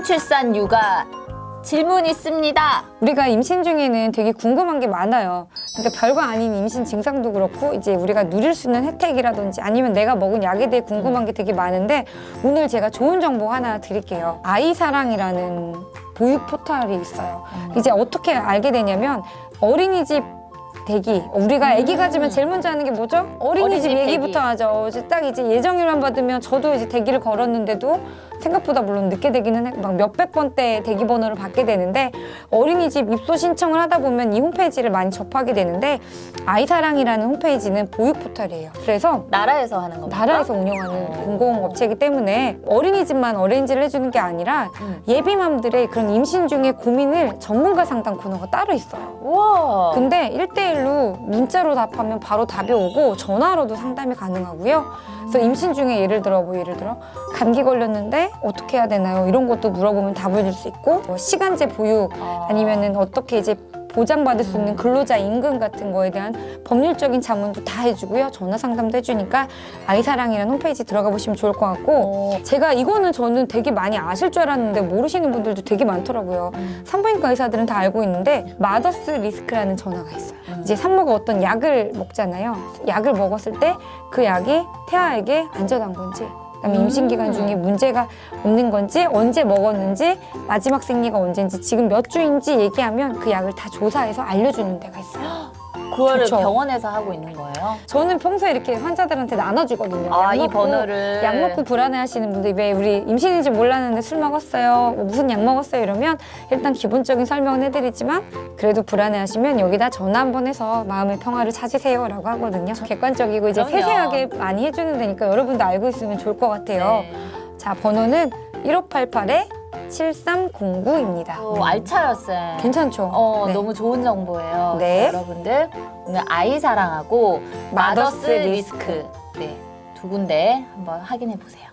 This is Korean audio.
임신, 출산, 육아 질문 있습니다. 우리가 임신 중에는 되게 궁금한 게 많아요. 그러니까 별거 아닌 임신 증상도 그렇고 이제 우리가 누릴 수 있는 혜택이라든지 아니면 내가 먹은 약에 대해 궁금한 게 되게 많은데 오늘 제가 좋은 정보 하나 드릴게요. 아이사랑이라는 보육 포털이 있어요. 이제 어떻게 알게 되냐면 어린이집 대기 우리가 아기 가지면 제일 먼저 하는 게 뭐죠? 어린이집 어린이집 얘기부터. 하죠. 이제 딱 이제 예정일만 받으면 저도 이제 대기를 걸었는데도 생각보다 물론 늦게 되기는 해, 막 몇백 번대 대기 번호를 받게 되는데 어린이집 입소 신청을 하다 보면 이 홈페이지를 많이 접하게 되는데 아이사랑이라는 홈페이지는 보육 포털이에요. 그래서 나라에서 하는 겁니까? 나라에서 운영하는 공공업체이기 때문에 어린이집만 어레인지를 해주는 게 아니라 음. 예비맘들의 그런 임신 중의 고민을 전문가 상담 코너가 따로 있어요. 우와. 근데 1대 1로 문자로 답하면 바로 답이 오고 전화로도 상담이 가능하고요. 그래서 임신 중에 예를 들어 뭐 예를 들어 감기 걸렸는데 어떻게 해야 되나요? 이런 것도 물어보면 답을 줄 수 있고 뭐 시간제 보육 아. 아니면은 어떻게 이제 보장받을 수 있는 근로자 임금 같은 거에 대한 법률적인 자문도 다 해주고요. 전화 상담도 해주니까 아이사랑이라는 홈페이지 들어가 보시면 좋을 것 같고 어. 제가 이거는 저는 되게 많이 아실 줄 알았는데 모르시는 분들도 되게 많더라고요. 음. 산부인과 의사들은 다 알고 있는데 마더스 리스크라는 전화가 있어요. 음. 이제 산모가 어떤 약을 먹잖아요. 약을 먹었을 때 그 약이 태아에게 안전한 건지 그다음에 음. 임신 기간 중에 문제가 없는 건지 언제 먹었는지 마지막 생리가 언제인지 지금 몇 주인지 얘기하면 그 약을 다 조사해서 알려주는 데가 있어요. 그거를 그쵸. 병원에서 하고 있는 거예요? 저는 평소에 이렇게 환자들한테 나눠주거든요. 아, 약 이 먹고 번호를. 약 먹고 불안해하시는 분들 왜 우리 임신인지 몰랐는데 술 먹었어요, 뭐 무슨 약 먹었어요 이러면 일단 기본적인 설명은 해드리지만 그래도 불안해하시면 여기다 전화 한번 해서 마음의 평화를 찾으세요라고 하거든요. 객관적이고 이제 그럼요. 세세하게 많이 해주는 데니까 여러분도 알고 있으면 좋을 것 같아요. 네. 자 번호는 1588에 7309입니다. 오, 알차요, 쌤. 괜찮죠? 어, 네. 너무 좋은 정보예요. 네. 그래서 여러분들 오늘 아이 사랑하고 마더스 마더스 리스크 네, 두 군데 한번 확인해 보세요.